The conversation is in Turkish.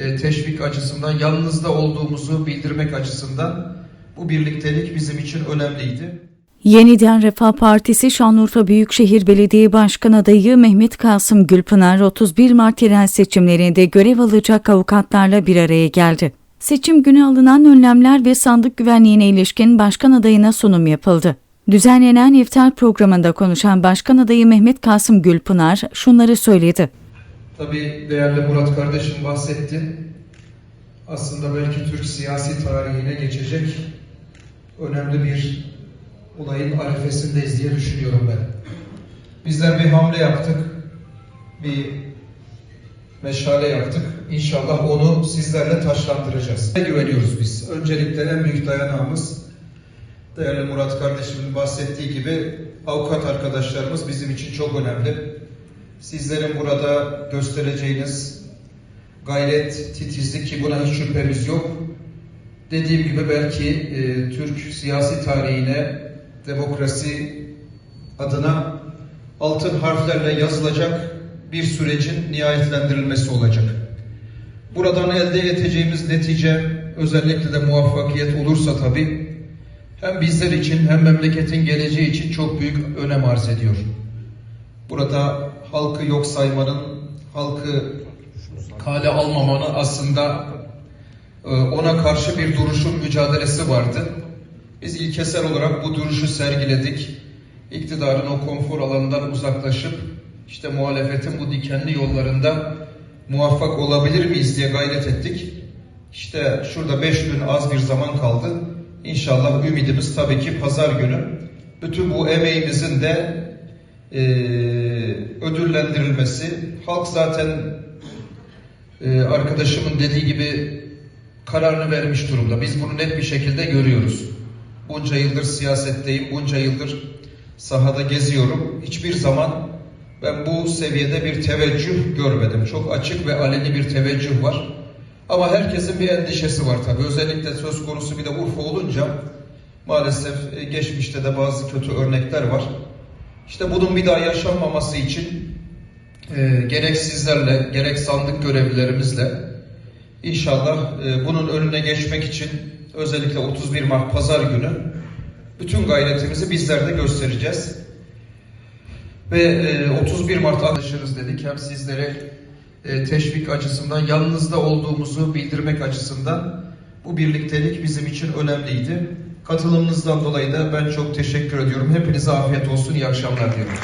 e, teşvik açısından, yanınızda olduğumuzu bildirmek açısından bu birliktelik bizim için önemliydi. Yeniden Refah Partisi Şanlıurfa Büyükşehir Belediye Başkan adayı Mehmet Kasım Gülpınar 31 Mart yerel seçimlerinde görev alacak avukatlarla bir araya geldi. Seçim günü alınan önlemler ve sandık güvenliğine ilişkin başkan adayına sunum yapıldı. Düzenlenen iftar programında konuşan başkan adayı Mehmet Kasım Gülpınar şunları söyledi. Tabii değerli Murat kardeşim bahsetti. Aslında belki Türk siyasi tarihine geçecek önemli bir olayın arifesindeyiz diye düşünüyorum ben. Bizler bir hamle yaptık, bir meşale yaptık. İnşallah onu sizlerle taşlandıracağız. Ne güveniyoruz biz? Öncelikle en büyük dayanağımız değerli Murat kardeşimin bahsettiği gibi avukat arkadaşlarımız bizim için çok önemli. Sizlerin burada göstereceğiniz gayret, titizlik ki buna hiç şüphemiz yok. Dediğim gibi belki e, Türk siyasi tarihine, demokrasi adına altın harflerle yazılacak bir sürecin nihayetlendirilmesi olacak. Buradan elde edeceğimiz netice özellikle de muvaffakiyet olursa tabii hem bizler için hem memleketin geleceği için çok büyük önem arz ediyor. Burada halkı yok saymanın, halkı kale almamanın aslında e, ona karşı bir duruşun mücadelesi vardı. Biz ilkesel olarak bu duruşu sergiledik. İktidarın o konfor alanından uzaklaşıp işte muhalefetin bu dikenli yollarında muvaffak olabilir miyiz diye gayret ettik. İşte şurada beş gün az bir zaman kaldı. İnşallah ümidimiz tabii ki pazar günü bütün bu emeğimizin de e, ödüllendirilmesi. Halk zaten e, arkadaşımın dediği gibi kararını vermiş durumda. Biz bunu net bir şekilde görüyoruz. Bunca yıldır siyasetteyim, bunca yıldır sahada geziyorum. Hiçbir zaman ben bu seviyede bir teveccüh görmedim. Çok açık ve aleni bir teveccüh var. Ama herkesin bir endişesi var tabii. Özellikle söz konusu bir de Urfa olunca maalesef e, geçmişte de bazı kötü örnekler var. İşte bunun bir daha yaşanmaması için e, gerek sizlerle gerek sandık görevlilerimizle inşallah e, bunun önüne geçmek için özellikle 31 Mart Pazar günü bütün gayretimizi bizler de göstereceğiz. Ve e, 31 Mart anlaşırız dedik. Hem sizlere e, teşvik açısından yanınızda olduğumuzu bildirmek açısından bu birliktelik bizim için önemliydi. Katılımınızdan dolayı da ben çok teşekkür ediyorum. Hepinize afiyet olsun, iyi akşamlar diliyorum.